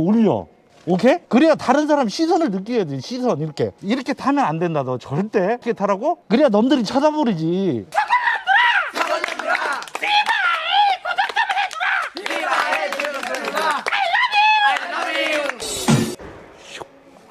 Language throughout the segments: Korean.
올려. 오케이? 그래야 다른 사람 시선을 느껴야 돼. 시선 이렇게 이렇게 타면 안 된다. 너 절대 이렇게 타라고? 그래야 넘들이 쳐다보리지.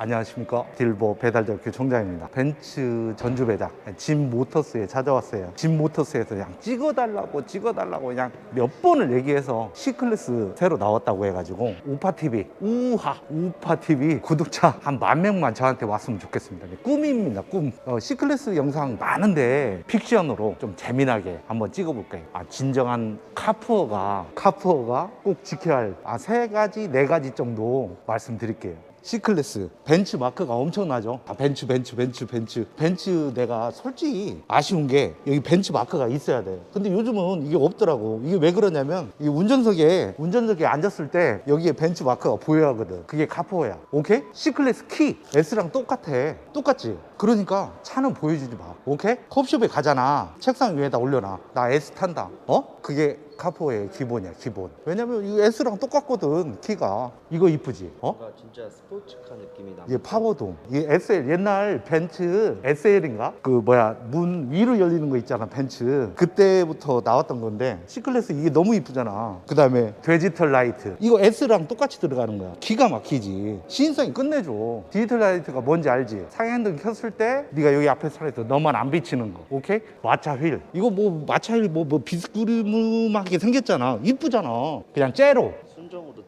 안녕하십니까. 딜보 배달적 교총장입니다. 벤츠 전주 배달. 짐 모터스에 찾아왔어요. 짐 모터스에서 그냥 찍어달라고 찍어달라고 그냥 몇 번을 얘기해서 C클래스 새로 나왔다고 해가지고 우파TV 우하 우파TV 구독자 한 만 명만 저한테 왔으면 좋겠습니다. 꿈입니다 꿈. 어, C클래스 영상 많은데 픽션으로 좀 재미나게 한번 찍어볼게요. 아 진정한 카푸어가 카푸어가 꼭 지켜야 할 아 세 가지 네 가지 정도 말씀드릴게요 C클래스 벤츠 마크가 엄청나죠. 아, 벤츠 벤츠 벤츠 벤츠. 벤츠 내가 솔직히 아쉬운 게 여기 벤츠 마크가 있어야 돼. 근데 요즘은 이게 없더라고. 이게 왜 그러냐면 이 운전석에 운전석에 앉았을 때 여기에 벤츠 마크가 보여야 하거든. 그게 카포야. 오케이? C클래스 키 S랑 똑같아. 똑같지 그러니까 차는 보여주지 마 오케이? 컵숍에 가잖아 책상 위에다 올려놔 나 S 탄다 어? 그게 카포의 기본이야 기본 왜냐면 이 S랑 똑같거든 키가 이거 이쁘지 어? 뭔가 진짜 스포츠카 느낌이 나. 이게 파워돔. 이게 SL 옛날 벤츠 SL인가? 그 뭐야 문 위로 열리는 거 있잖아 벤츠. 그때부터 나왔던 건데 C클래스 이게 너무 이쁘잖아. 그 다음에 디지털 라이트. 이거 S랑 똑같이 들어가는 거야. 기가 막히지. 시인성이 끝내줘. 디지털 라이트가 뭔지 알지? 상향등 켰을 때 네가 여기 앞에 서서 너만 안 비치는 거. 오케이? 마차 휠. 이거 뭐 마차 휠뭐 뭐 비스꾸리무하게 생겼잖아. 이쁘잖아. 그냥 째로.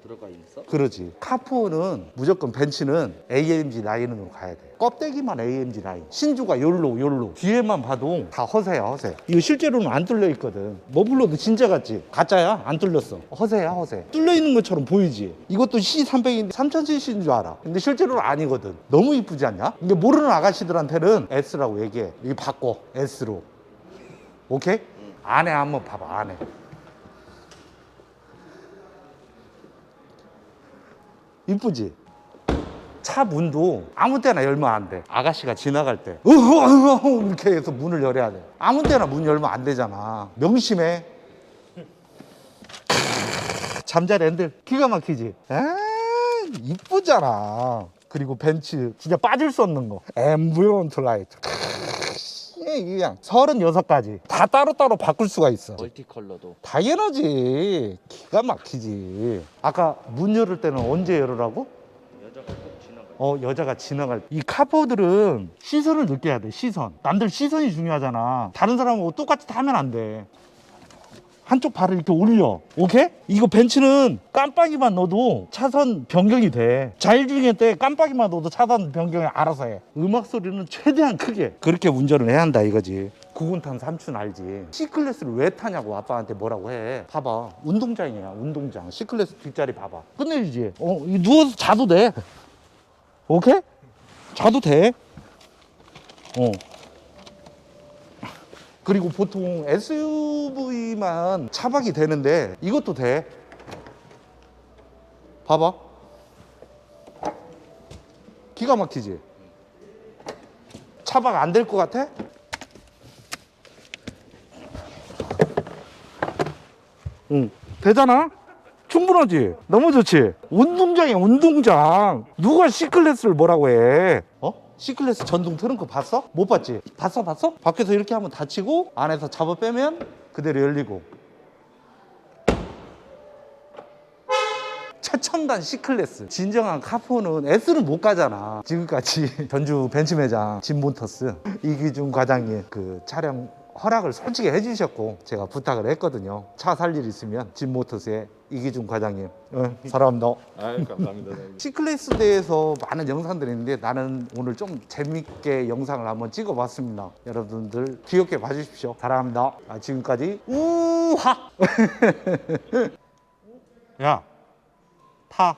들어가 있어? 그러지. 카푸어는 무조건 벤츠는 AMG 라인으로 가야 돼. 껍데기만 AMG 라인. 신주가 요로 요로. 뒤에만 봐도 다 허세야 허세. 이거 실제로는 안 뚫려 있거든. 머블러도 진짜 같지? 가짜야? 안 뚫렸어. 허세야 허세. 뚫려 있는 것처럼 보이지? 이것도 C300인데 3000cc인 줄 알아. 근데 실제로는 아니거든. 너무 이쁘지 않냐? 근데 모르는 아가씨들한테는 S라고 얘기해. 이거 바꿔. S로. 오케이? 안에 한번 봐봐 안에. 이쁘지? 차 문도 아무 때나 열면 안 돼. 아가씨가 지나갈 때. 으흐, 이렇게 해서 문을 열어야 돼. 아무 때나 문 열면 안 되잖아. 명심해. 잠자리 핸들 기가 막히지? 에 이쁘잖아. 그리고 벤츠 진짜 빠질 수 없는 거. 앰비언트 라이트. 이게 그냥 36가지 다 따로따로 바꿀 수가 있어. 멀티 컬러도. 당연하지. 기가 막히지. 아까 문 열을 때는 언제 열으라고? 여자가 꼭 지나가. 어, 여자가 지나갈 때. 이 카포들은 시선을 느껴야 돼, 시선. 남들 시선이 중요하잖아. 다른 사람하고 똑같이 타면 안 돼. 한쪽 발을 이렇게 올려. 오케이? 이거 벤츠는 깜빡이만 넣어도 차선 변경이 돼. 자율주행 때 깜빡이만 넣어도 차선 변경을 알아서 해. 음악 소리는 최대한 크게. 그렇게 운전을 해야 한다 이거지. 구군 탄 삼촌 알지? C클래스를 왜 타냐고 아빠한테 뭐라고 해. 봐봐. 운동장이야, 운동장. C클래스 뒷자리 봐봐. 끝내주지. 어, 이 누워서 자도 돼. 오케이? 자도 돼. 어. 그리고 보통 SUV만 차박이 되는데 이것도 돼. 봐봐. 기가 막히지? 차박 안 될 것 같아? 응. 되잖아? 충분하지? 너무 좋지? 운동장이야, 운동장. 누가 C클래스를 뭐라고 해? 어? C클래스 전동 트렁크 봤어? 못 봤지? 봤어, 봤어? 밖에서 이렇게 하면 닫히고, 안에서 잡아 빼면 그대로 열리고. 최첨단 C클래스. 진정한 카포는 S는 못 가잖아. 지금까지 전주 벤츠 매장 진몬터스 이기준 과장님 그 촬영 허락을 솔직히 해주셨고 제가 부탁을 했거든요. 차 살 일 있으면 진모터스의 이기준 과장님. 응, 사랑합니다. 아유 감사합니다. C클래스 대해서 많은 영상들이 있는데 나는 오늘 좀 재밌게 영상을 한번 찍어봤습니다. 여러분들 귀엽게 봐주십시오. 사랑합니다. 아, 지금까지 우하. 야, 타.